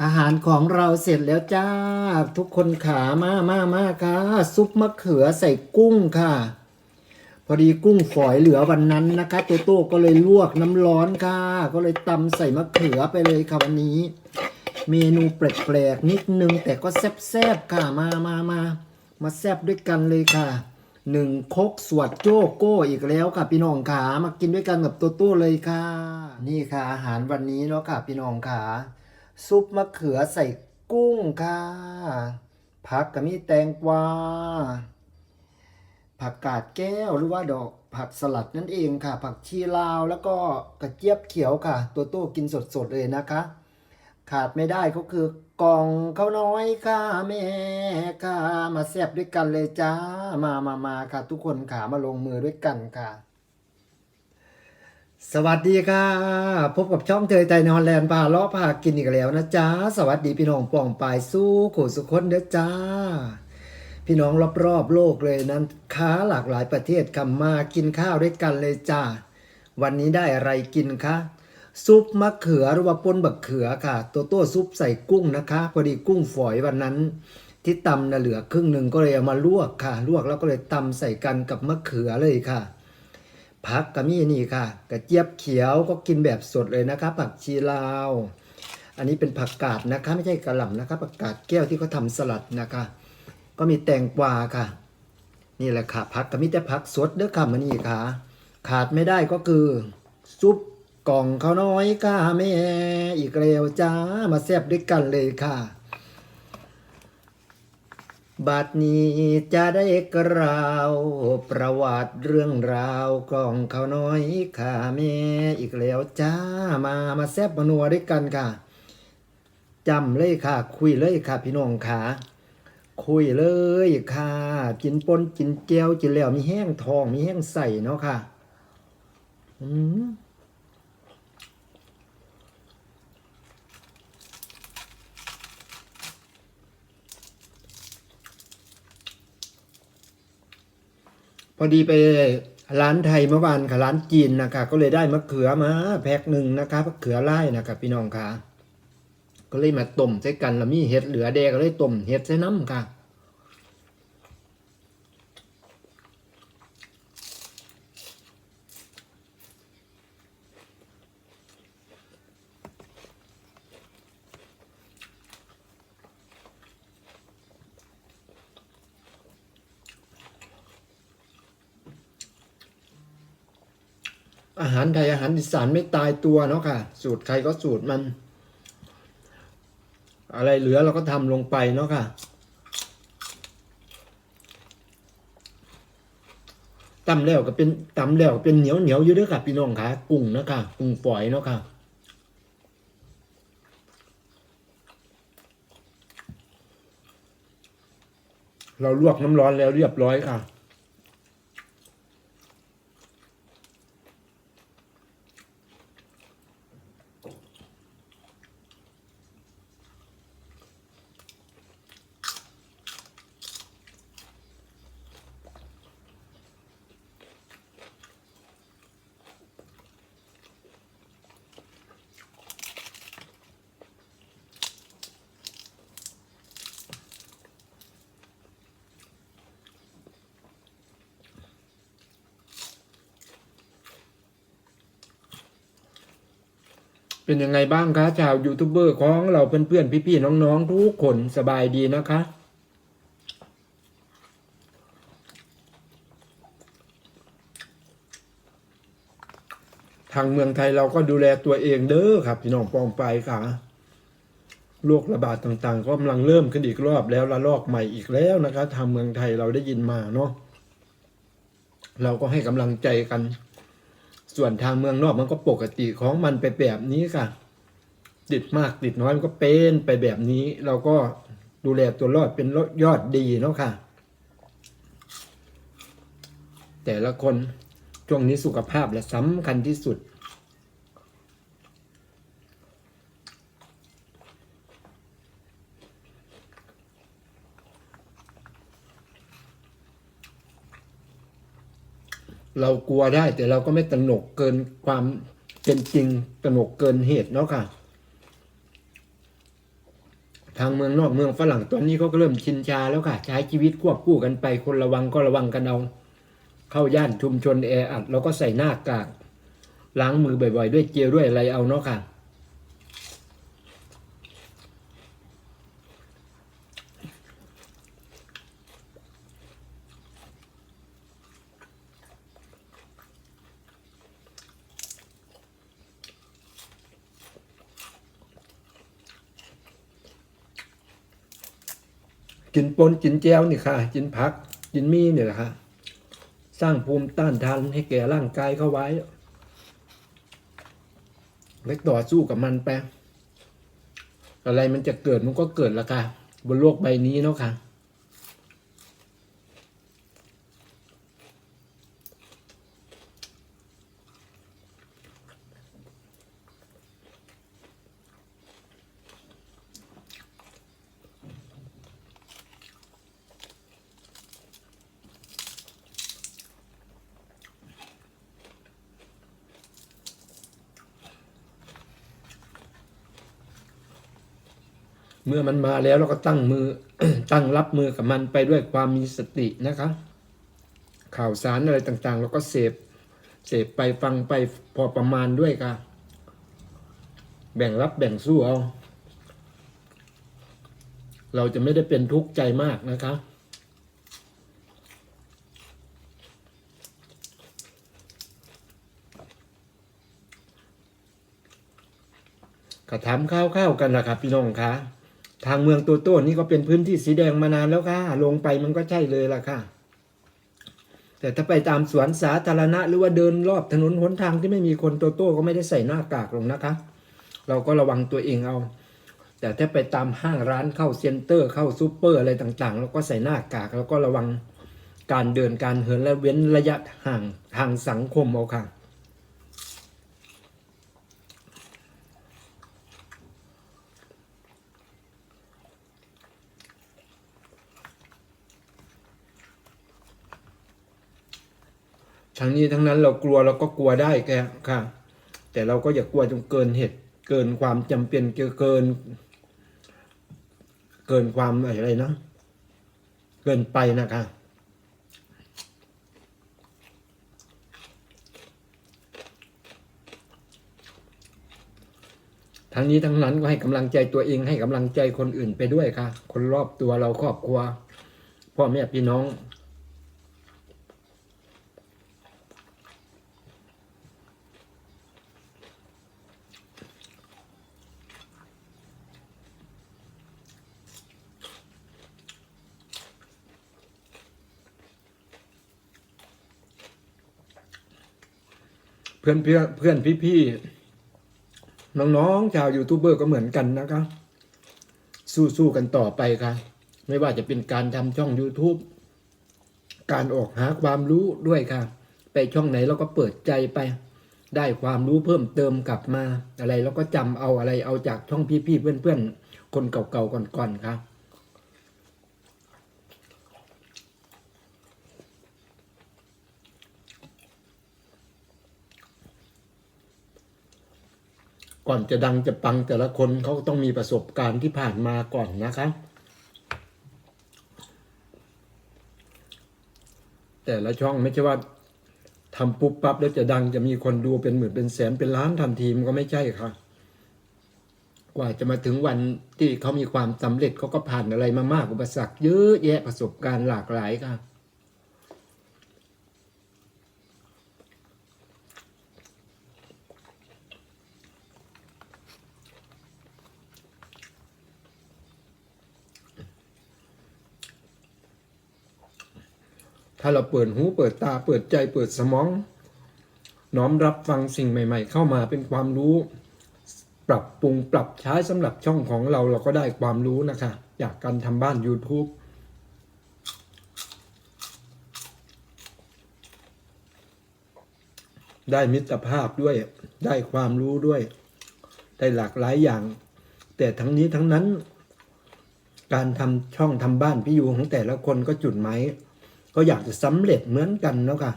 อาหารของเราเสร็จแล้วจ้า ทุกคนขามามามาค่ะ ซุปมะเขือใส่กุ้งค่ะ พอดีกุ้งฝอยเหลือวันนั้นนะคะโตโต้ก็เลยลวกน้ำร้อนค่ะ ก็เลยตำใส่มะเขือไปเลยค่ะวันนี้ เมนูแปลกๆนิดนึง แต่ก็แซ่บๆค่ะมามามามาแซ่บด้วยกันเลยค่ะหนึ่งคกสวดโจโก้อีกแล้วค่ะพี่น้องขามากินด้วยกันกับโตโต้เลยค่ะ นี่ค่ะอาหารวันนี้เนาะค่ะพี่น้องขา ซุปมะเขือใส่กุ้งค่ะ ผักก็มีแตงกวา ผักกาดแก้วหรือว่าดอกผักสลัดนั่นเองค่ะ ผักชีลาวแล้วก็กระเจี๊ยบเขียวค่ะ ตัวโต้กินสดๆเลยนะคะ ขาดไม่ได้ก็คือกล่องข้าวน้อยค่ะแม่ค่ะ มาแซ่บด้วยกันเลยจ้า มามามาค่ะ ทุกคนขามาลงมือด้วยกันค่ะ สวัสดีค่ะพบกับช่องเทยไทยนอนแลนด์พาล้อพากินอีกแล้วนะจ๊ะ สวัสดีพี่น้องป่องปายสู้ขู่สุขคนเด้อจ้า พี่น้องรอบๆโลกเลยนั้นค้าหลากหลายประเทศคำมากินข้าวด้วยกันเลยจ้า วันนี้ได้อะไรกินคะซุปมะเขือหรือว่าปนบักเขือค่ะโตโต้ซุปใส่กุ้งนะคะ พอดีกุ้งฝอยวันนั้น ที่ตำน่ะเหลือครึ่งหนึ่งก็เลยเอามาลวกค่ะ ลวกแล้วก็เลยตำใส่กันกับมะเขือเลยค่ะ ผักก็มีนี่ค่ะ กระเจี๊ยบเขียวก็กินแบบสดเลยนะคะ ผักชีลาว อันนี้เป็นผักกาดนะคะ ไม่ใช่กระหล่ำนะคะผักกาดแก้วที่เขาทำสลัดนะคะ ก็มีแตงกวาค่ะ นี่แหละค่ะผักก็มีแต่ผักสดเด้อค่ะมันนี่ค่ะ ขาดไม่ได้ก็คือซุปกล่องข้าวน้อยค่ะแม่อีกแล้วจ้ามาแซ่บด้วยกันเลยค่ะ บัดนี้จะได้กล่าวประวัติเรื่องราวกล่องเขาน้อยค่ะแม่อีกแล้วจ้ามามาแซบมานัวด้วยกันค่ะจำเลยค่ะ คุยเลยค่ะ พี่น้องค่ะ คุยเลยค่ะ กินปนกินเจียวกินแล้วมีแห้งทองมีแห้งใส่เนาะค่ะ อืม อดีไปร้านไทยเมื่อวานค่ะร้านจีนนะคะก็เลยได้มะเขือมาแพ็คหนึ่งนะคะมะเขือไล่นะคะพี่น้องค่ะ ก็เลยมาต้มใส่กันแล้วมีเห็ดเหลือแดงก็เลยต้มเห็ดใส่น้ำค่ะ อาหารไทยอาหารอีสานไม่ตายตัวเนาะค่ะ สูตรใครก็สูตรมัน อะไรเหลือเราก็ทำลงไปเนาะค่ะ ตำแล้วก็เป็นตำแล้วก็เป็นเหนียวเหนียวอยู่เด้วยค่ะพี่น้องค่ะกุ้งนะค่ะกุ้งฝอยเนาะค่ะเราลวกน้ำร้อนแล้วเรียบร้อยค่ะ เป็นยังไงบ้างคะชาวยูทูบเบอร์ของเราเพื่อนๆ พี่ๆ น้องๆ ทุกคนสบายดีนะคะ ทางเมืองไทยเราก็ดูแลตัวเองเด้อครับ พี่น้องปองไปค่ะโรคระบาดต่างๆ ก็กำลังเริ่มขึ้นอีกรอบแล้วระลอกใหม่อีกแล้วนะคะทางเมืองไทยเราได้ยินมาเนาะเราก็ให้กำลังใจกัน ส่วนทางเมืองนอกมันก็ปกติของมันไปแบบนี้ค่ะ ติดมากติดน้อยมันก็เป็นไปแบบนี้ เราก็ดูแลตัวรอดเป็นยอดดีเนาะค่ะ แต่ละคนช่วงนี้สุขภาพและสำคัญที่สุด เรากลัวได้ แต่เราก็ไม่ตระหนกเกินความเป็นจริงตระหนกเกินเหตุเนาะค่ะ ทางเมืองนอกเมืองฝรั่งตอนนี้เขาก็เริ่มชินชาแล้วค่ะ ใช้ชีวิตควบคู่กันไปคนระวังก็ระวังกันเอา เข้าย่านชุมชนแออัดเราก็ใส่หน้ากากล้างมือบ่อยๆ ด้วยเจลด้วยอะไรเอาเนาะค่ะ กินปนกินแจวนี่ค่ะ กินผัก กินมีเนี่ยแหละค่ะ สร้างภูมิต้านทานให้แก่ร่างกายเข้าไว้ไว้ต่อสู้กับมันไปอะไรมันจะเกิดมันก็เกิดละค่ะ บนโลกใบนี้เนาะค่ะ เมื่อมันมาแล้วเราก็ตั้งมือตั้งรับมือกับมันไปด้วยความมีสตินะคะ ข่าวสารอะไรต่างๆ เราก็เสพเสพไปฟังไปพอประมาณด้วยค่ะ แบ่งรับแบ่งสู้เอา เราจะไม่ได้เป็นทุกข์ใจมากนะคะก็ทำข้าวๆกันละครับพี่น้องคะ ทางเมืองตัวโต้นนี่ก็เป็นพื้นที่สีแดงมานานแล้วค่ะ ลงไปมันก็ใช่เลยล่ะค่ะ แต่ถ้าไปตามสวนสาธารณะ หรือว่าเดินรอบถนนหนทางที่ไม่มีคนโตโต้ก็ไม่ได้ใส่หน้ากากลงนะคะ เราก็ระวังตัวเองเอา แต่ถ้าไปตามห้างร้านเข้าเซ็นเตอร์เข้าซูเปอร์อะไรต่างๆแล้วก็ใส่หน้ากากแล้วก็ระวังการเดินการเหินและเว้นระยะห่างทางสังคมเอาค่ะ ทั้งนี้ทั้งนั้นเรากลัวเราก็กลัวได้แกค่ะ แต่เราก็อย่ากลัวจนเกินเหตุเกินความจำเป็นเกิน เกินความอะไรนะเกินไปนะคะทั้งนี้ทั้งนั้นก็ให้กำลังใจตัวเองให้กำลังใจคนอื่นไปด้วยค่ะ คนรอบตัวเราครอบครัวพ่อแม่พี่น้อง เพื่อนเพื่อนเพื่อนพี่พี่ๆน้องๆชาวยูทูบเบอร์ก็เหมือนกันนะครับสู้ๆกันต่อไปครับไม่ว่าจะเป็นการทำช่อง YouTube การออกหาความรู้ด้วยค่ะ ไปช่องไหนเราก็เปิดใจไป ได้ความรู้เพิ่มเติมกลับมา อะไรแล้วก็จำเอาอะไรเอาจากช่องพี่ๆเพื่อนๆคนเก่าๆก่อนๆครั ก่อนจะดังจะปังแต่ละคนเขาต้องมีประสบการณ์ที่ผ่านมาก่อนนะคะแต่ละช่องไม่ใช่ว่าทำปุ๊บปั๊บแล้วจะดังจะมีคนดูเป็นหมื่นเป็นแสนเป็นล้านทันทีมันก็ไม่ใช่ค่ะ กว่าจะมาถึงวันที่เขามีความสำเร็จเขาก็ผ่านอะไรมามากอุปสรรคเยอะแยะประสบการณ์หลากหลายค่ะ ถ้าเราเปิดหูเปิดตาเปิดใจเปิดสมอง น้อมรับฟังสิ่งใหม่ ๆ เข้ามาเป็นความรู้ ปรับปรุงปรับใช้สำหรับช่องของเราเราก็ได้ความรู้นะคะ จากการทำบ้าน YouTube ได้มิตรภาพด้วยได้ความรู้ด้วย ได้หลากหลายอย่าง แต่ทั้งนี้ทั้งนั้น การทำช่องทำบ้านพี่ยูของแต่ละคนก็จุดหมาย ก็อยากจะสำเร็จเหมือนกันเนาะค่ะ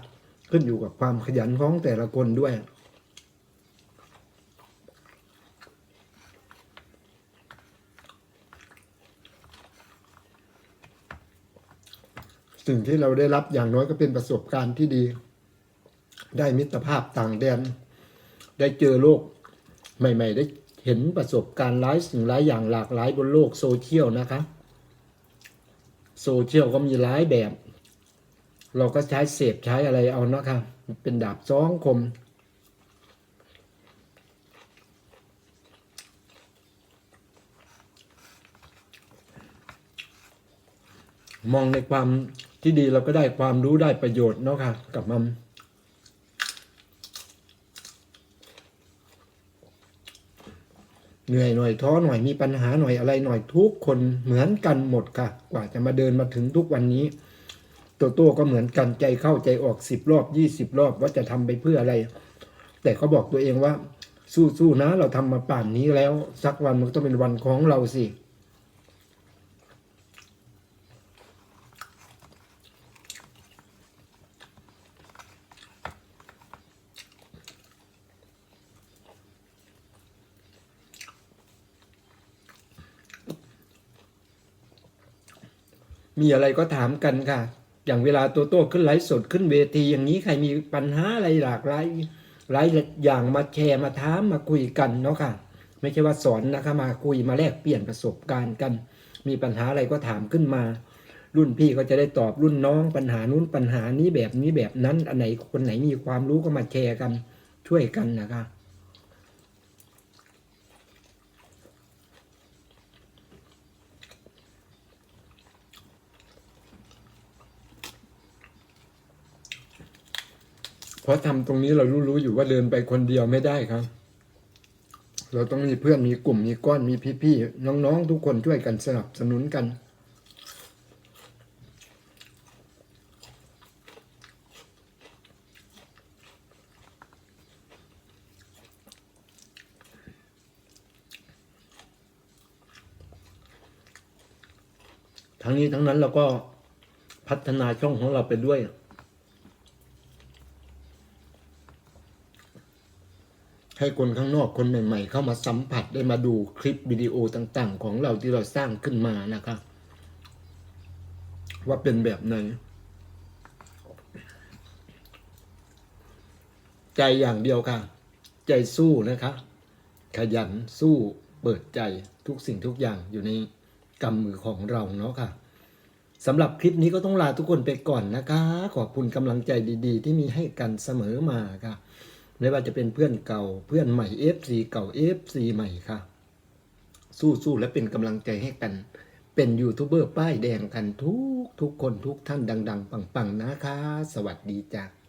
ขึ้นอยู่กับความขยันของแต่ละคนด้วย สิ่งที่เราได้รับอย่างน้อยก็เป็นประสบการณ์ที่ดี ได้มิตรภาพต่างแดน ได้เจอโลกใหม่ ๆ ได้เห็นประสบการณ์หลายสิ่งหลายอย่างหลากหลายบนโลกโซเชียลนะคะ โซเชียลก็มีหลายแบบ เราก็ใช้เสพใช้อะไรเอานะคะเป็นดาบซ้องคม มองในความที่ดีเราก็ได้ความรู้ได้ประโยชน์เนาะค่ะกับมันเหนื่อยหน่อยท้อหน่อยมีปัญหาหน่อยอะไรหน่อยทุกคนเหมือนกันหมดค่ะ กว่าจะมาเดินมาถึงทุกวันนี้ ตัวตัวก็เหมือนกันใจเข้าใจออกสิบรอบยี่สิบรอบว่าจะทำไปเพื่ออะไร แต่เขาบอกตัวเองว่า สู้ๆนะ เราทำมาป่านนี้แล้ว สักวันมันก็ต้องเป็นวันของเราสิมีอะไรก็ถามกันค่ะ อย่างเวลาโตโต้ขึ้นไลฟ์สดขึ้นเวทีอย่างนี้ใครมีปัญหาอะไรหลากหลายหลายอย่างมาแชร์มาถามมาคุยกันเนาะค่ะ ไม่ใช่ว่าสอนนะคะมาคุยมาแลกเปลี่ยนประสบการณ์กัน มีปัญหาอะไรก็ถามขึ้นมา รุ่นพี่ก็จะได้ตอบรุ่นน้องปัญหานู้นปัญหานี้แบบนี้แบบนั้นอันไหนคนไหนมีความรู้ก็มาแชร์กันช่วยกันนะคะ เพราะทำตรงนี้เรารู้ๆอยู่ว่าเดินไปคนเดียวไม่ได้ครับ เราต้องมีเพื่อนมีกลุ่มมีก้อนมีพี่ๆน้องๆทุกคนช่วยกันสนับสนุนกันทั้งนี้ทั้งนั้นเราก็พัฒนาช่องของเราไปด้วย ให้คนข้างนอกคนใหม่ ๆ เข้ามาสัมผัสได้มาดูคลิปวิดีโอต่าง ๆ ของเราที่เราสร้างขึ้นมานะครับ ว่าเป็นแบบไหนใจอย่างเดียวค่ะ ใจสู้นะคะ ขยันสู้เปิดใจทุกสิ่งทุกอย่างอยู่ในกำมือของเราเนาะค่ะสำหรับคลิปนี้ก็ต้องลาทุกคนไปก่อนนะคะ ขอบคุณกำลังใจดี ๆ ที่มีให้กันเสมอมาค่ะ ไม่ว่าจะเป็นเพื่อนเก่าเพื่อนใหม่ FC เก่า FC ใหม่ค่ะ สู้ๆและเป็นกำลังใจให้กัน เป็นยูทูบเบอร์ป้ายแดงกันทุกทุกคนทุกท่านดัง ๆ ปัง ๆ นะคะ สวัสดีจ้ะ